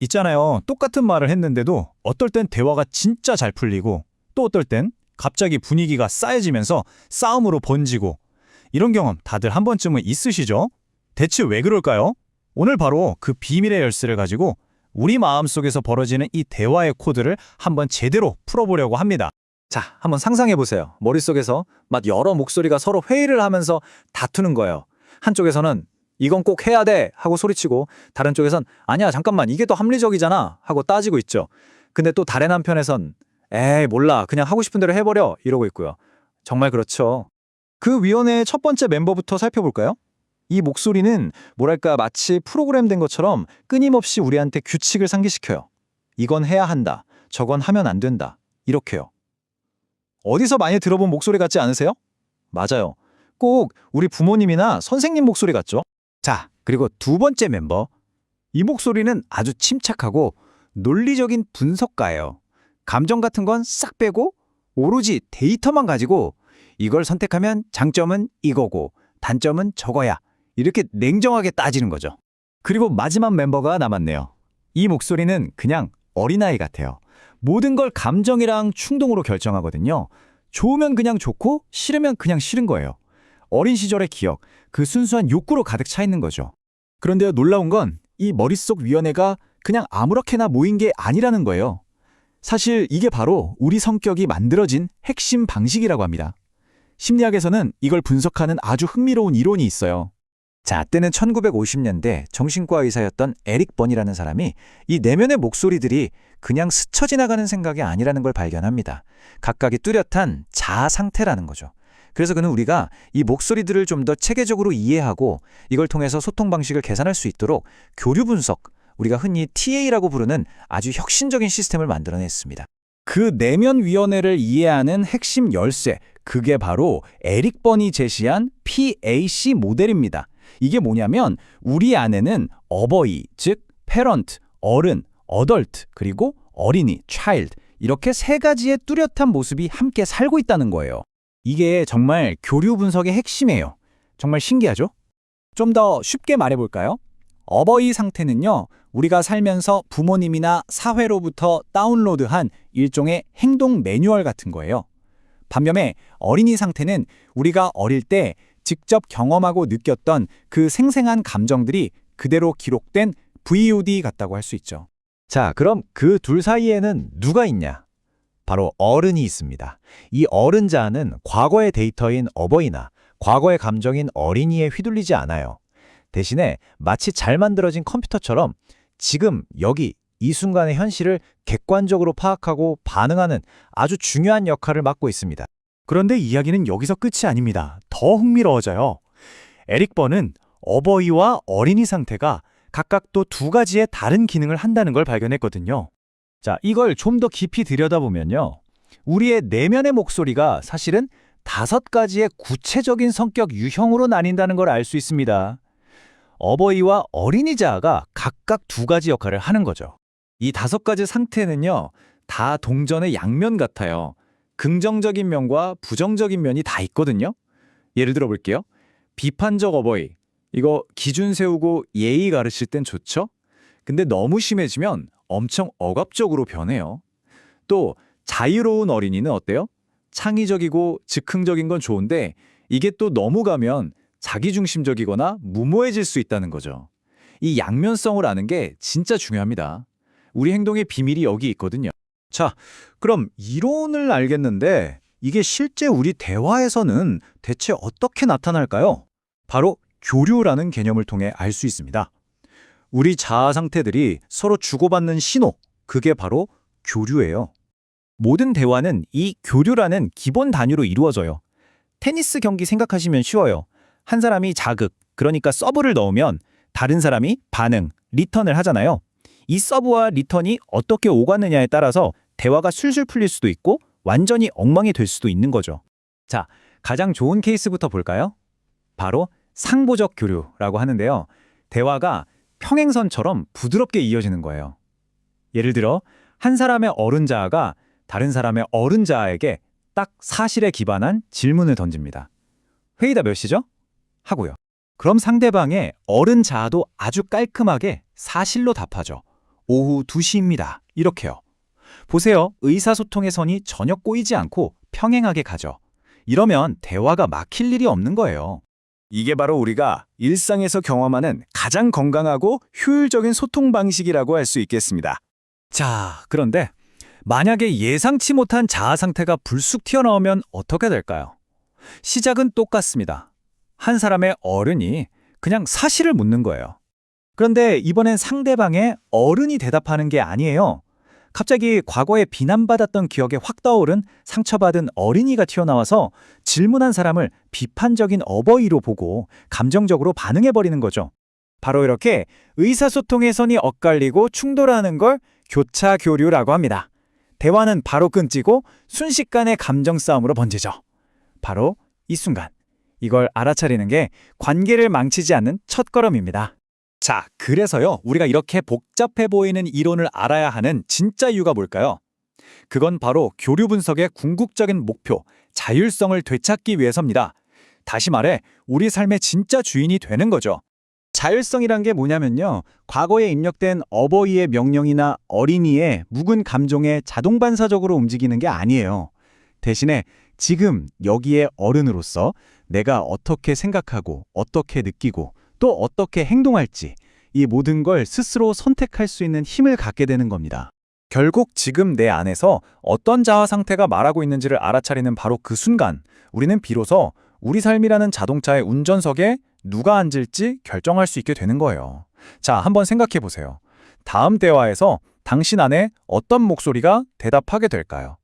있잖아요. 똑같은 말을 했는데도 어떨 땐 대화가 진짜 잘 풀리고 또 어떨 땐 갑자기 분위기가 싸해지면서 싸움으로 번지고 이런 경험 다들 한 번쯤은 있으시죠? 대체 왜 그럴까요? 오늘 바로 그 비밀의 열쇠를 가지고 우리 마음속에서 벌어지는 이 대화의 코드를 한번 제대로 풀어보려고 합니다. 자, 한번 상상해 보세요. 머릿속에서 막 여러 목소리가 서로 회의를 하면서 다투는 거예요. 한쪽에서는 이건 꼭 해야 돼 하고 소리치고 다른 쪽에선 아니야 잠깐만 이게 더 합리적이잖아 하고 따지고 있죠. 근데 또 다른 한편에선 에이 몰라 그냥 하고 싶은 대로 해버려 이러고 있고요. 정말 그렇죠. 그 위원회의 첫 번째 멤버부터 살펴볼까요? 이 목소리는 뭐랄까 마치 프로그램된 것처럼 끊임없이 우리한테 규칙을 상기시켜요. 이건 해야 한다. 저건 하면 안 된다. 이렇게요. 어디서 많이 들어본 목소리 같지 않으세요? 맞아요. 꼭 우리 부모님이나 선생님 목소리 같죠? 자, 그리고 두 번째 멤버. 이 목소리는 아주 침착하고 논리적인 분석가예요. 감정 같은 건 싹 빼고 오로지 데이터만 가지고 이걸 선택하면 장점은 이거고 단점은 저거야. 이렇게 냉정하게 따지는 거죠. 그리고 마지막 멤버가 남았네요. 이 목소리는 그냥 어린아이 같아요. 모든 걸 감정이랑 충동으로 결정하거든요. 좋으면 그냥 좋고 싫으면 그냥 싫은 거예요. 어린 시절의 기억, 그 순수한 욕구로 가득 차 있는 거죠. 그런데요, 놀라운 건 이 머릿속 위원회가 그냥 아무렇게나 모인 게 아니라는 거예요. 사실 이게 바로 우리 성격이 만들어진 핵심 방식이라고 합니다. 심리학에서는 이걸 분석하는 아주 흥미로운 이론이 있어요. 자, 때는 1950년대 정신과 의사였던 에릭 번이라는 사람이 이 내면의 목소리들이 그냥 스쳐 지나가는 생각이 아니라는 걸 발견합니다. 각각이 뚜렷한 자아 상태라는 거죠. 그래서 그는 우리가 이 목소리들을 좀 더 체계적으로 이해하고 이걸 통해서 소통 방식을 개선할 수 있도록 교류 분석, 우리가 흔히 TA라고 부르는 아주 혁신적인 시스템을 만들어냈습니다. 그 내면 위원회를 이해하는 핵심 열쇠, 그게 바로 에릭 번이 제시한 PAC 모델입니다. 이게 뭐냐면 우리 안에는 어버이, 즉 parent, 어른, adult, 그리고 어린이, child 이렇게 세 가지의 뚜렷한 모습이 함께 살고 있다는 거예요. 이게 정말 교류 분석의 핵심이에요. 정말 신기하죠? 좀 더 쉽게 말해볼까요? 어버이 상태는요, 우리가 살면서 부모님이나 사회로부터 다운로드한 일종의 행동 매뉴얼 같은 거예요. 반면에 어린이 상태는 우리가 어릴 때 직접 경험하고 느꼈던 그 생생한 감정들이 그대로 기록된 VOD 같다고 할 수 있죠. 자, 그럼 그 둘 사이에는 누가 있냐? 바로 어른이 있습니다. 이 어른 자아는 과거의 데이터인 어버이나 과거의 감정인 어린이에 휘둘리지 않아요. 대신에 마치 잘 만들어진 컴퓨터처럼 지금 여기 이 순간의 현실을 객관적으로 파악하고 반응하는 아주 중요한 역할을 맡고 있습니다. 그런데 이야기는 여기서 끝이 아닙니다. 더 흥미로워져요. 에릭 번은 어버이와 어린이 상태가 각각 또 두 가지의 다른 기능을 한다는 걸 발견했거든요. 자, 이걸 좀 더 깊이 들여다보면요. 우리의 내면의 목소리가 사실은 다섯 가지의 구체적인 성격 유형으로 나뉜다는 걸 알 수 있습니다. 어버이와 어린이 자아가 각각 두 가지 역할을 하는 거죠. 이 다섯 가지 상태는요, 다 동전의 양면 같아요. 긍정적인 면과 부정적인 면이 다 있거든요. 예를 들어 볼게요. 비판적 어버이. 이거 기준 세우고 예의 가르칠 땐 좋죠? 근데 너무 심해지면 엄청 억압적으로 변해요. 또 자유로운 어린이는 어때요? 창의적이고 즉흥적인 건 좋은데 이게 또 너무 가면 자기중심적이거나 무모해질 수 있다는 거죠. 이 양면성을 아는 게 진짜 중요합니다. 우리 행동의 비밀이 여기 있거든요. 자, 그럼 이론을 알겠는데 이게 실제 우리 대화에서는 대체 어떻게 나타날까요? 바로 교류라는 개념을 통해 알 수 있습니다. 우리 자아 상태들이 서로 주고받는 신호, 그게 바로 교류예요. 모든 대화는 이 교류라는 기본 단위로 이루어져요. 테니스 경기 생각하시면 쉬워요. 한 사람이 자극, 그러니까 서브를 넣으면 다른 사람이 반응, 리턴을 하잖아요. 이 서브와 리턴이 어떻게 오가느냐에 따라서 대화가 술술 풀릴 수도 있고 완전히 엉망이 될 수도 있는 거죠. 자, 가장 좋은 케이스부터 볼까요? 바로 상보적 교류라고 하는데요. 대화가 평행선처럼 부드럽게 이어지는 거예요. 예를 들어 한 사람의 어른 자아가 다른 사람의 어른 자아에게 딱 사실에 기반한 질문을 던집니다. 회의다 몇 시죠? 하고요. 그럼 상대방의 어른 자아도 아주 깔끔하게 사실로 답하죠. 오후 2시입니다. 이렇게요. 보세요. 의사소통의 선이 전혀 꼬이지 않고 평행하게 가죠. 이러면 대화가 막힐 일이 없는 거예요. 이게 바로 우리가 일상에서 경험하는 가장 건강하고 효율적인 소통 방식이라고 할 수 있겠습니다. 자, 그런데 만약에 예상치 못한 자아 상태가 불쑥 튀어나오면 어떻게 될까요? 시작은 똑같습니다. 한 사람의 어른이 그냥 사실을 묻는 거예요. 그런데 이번엔 상대방의 어른이 대답하는 게 아니에요. 갑자기 과거에 비난받았던 기억에 확 떠오른 상처받은 어린이가 튀어나와서 질문한 사람을 비판적인 어버이로 보고 감정적으로 반응해버리는 거죠. 바로 이렇게 의사소통의 선이 엇갈리고 충돌하는 걸 교차 교류라고 합니다. 대화는 바로 끊지고 순식간에 감정 싸움으로 번지죠. 바로 이 순간. 이걸 알아차리는 게 관계를 망치지 않는 첫걸음입니다. 자, 그래서요, 우리가 이렇게 복잡해 보이는 이론을 알아야 하는 진짜 이유가 뭘까요? 그건 바로 교류 분석의 궁극적인 목표, 자율성을 되찾기 위해서입니다. 다시 말해, 우리 삶의 진짜 주인이 되는 거죠. 자율성이란 게 뭐냐면요. 과거에 입력된 어버이의 명령이나 어린이의 묵은 감정에 자동 반사적으로 움직이는 게 아니에요. 대신에 지금 여기에 어른으로서 내가 어떻게 생각하고 어떻게 느끼고 또 어떻게 행동할지 이 모든 걸 스스로 선택할 수 있는 힘을 갖게 되는 겁니다. 결국 지금 내 안에서 어떤 자아 상태가 말하고 있는지를 알아차리는 바로 그 순간 우리는 비로소 우리 삶이라는 자동차의 운전석에 누가 앉을지 결정할 수 있게 되는 거예요. 자, 한번 생각해 보세요. 다음 대화에서 당신 안에 어떤 목소리가 대답하게 될까요?